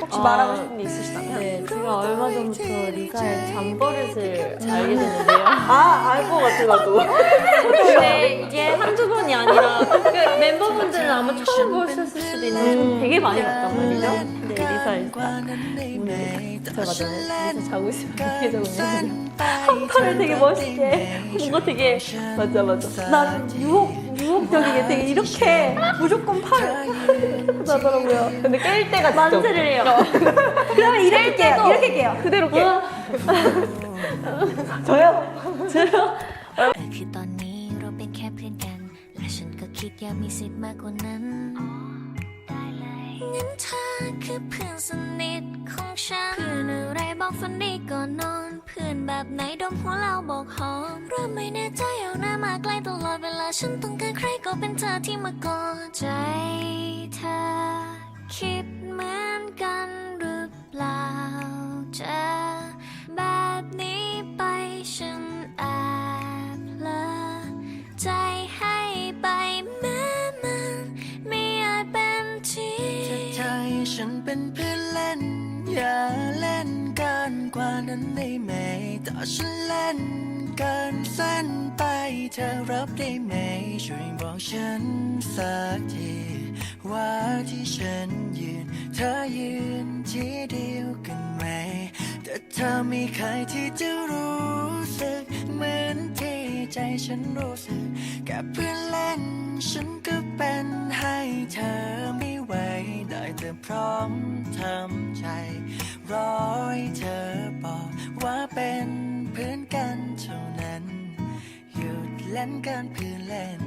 혹시 말하고 싶은 게 있으시다면? 네, 제가 얼마 전부터 리사의 잠버릇을 알게 됐는데요. 아, 알 것 같아, 나도. 근데 이게 한두 번이 아니라 그 아마 처음 보셨을 수도 있는데 전 되게 많이 봤단 말이죠. 근데 리사 일단 오늘 제가 전에 리사 자고 있으면 자거든요. 한 팔을 되게 멋있게 뭔가 되게 맞아, 맞아. 난 유혹, 유혹적이게 되게 이렇게 무조건 팔을 하더라고요. 근데 깰 때가 진짜. 만세를 해요. 그러면 이렇게 깨요. 이렇게 깨요. 그대로 깨요. 와, 저요? เอ ฉันก็คิดอยากมีสิทธิ์มากกว่านั้นได้เลยงั้นเธอคือเพื่อนสนิทของฉัน เพื่อนอะไรบอกฝันดีก่อนนอน เพื่อนแบบไหนดมหัวเราบอกหอมเริ่มไม่แน่ใจเอาหน้ามาใกล้ตลอดเวลาฉันต้องการใครก็เป็นเธอที่มากอดใจเธอคิด ฉันเป็นเพื่อนเล่น อย่าเล่นเกินกว่านั้นได้ไหมต่อฉันเล่นเกินเส้นไปเธอรับได้ไหม ช่วยบอกฉันสักทีว่าที่ฉันยืน เธอยืนที่เดียวกันไหม แต่เธอมีใครที่จะรู้สึกเหมือนที่ใจฉันรู้สึกกับเพื่อนเล่น ฉันก็เป็นให้เธอ ไม่ไหวได้แต่พร้อมทำใจ รอให้เธอบอกว่าเป็นเพื่อนกันเท่านั้น หยุดเล่นกันเพื่อนเล่น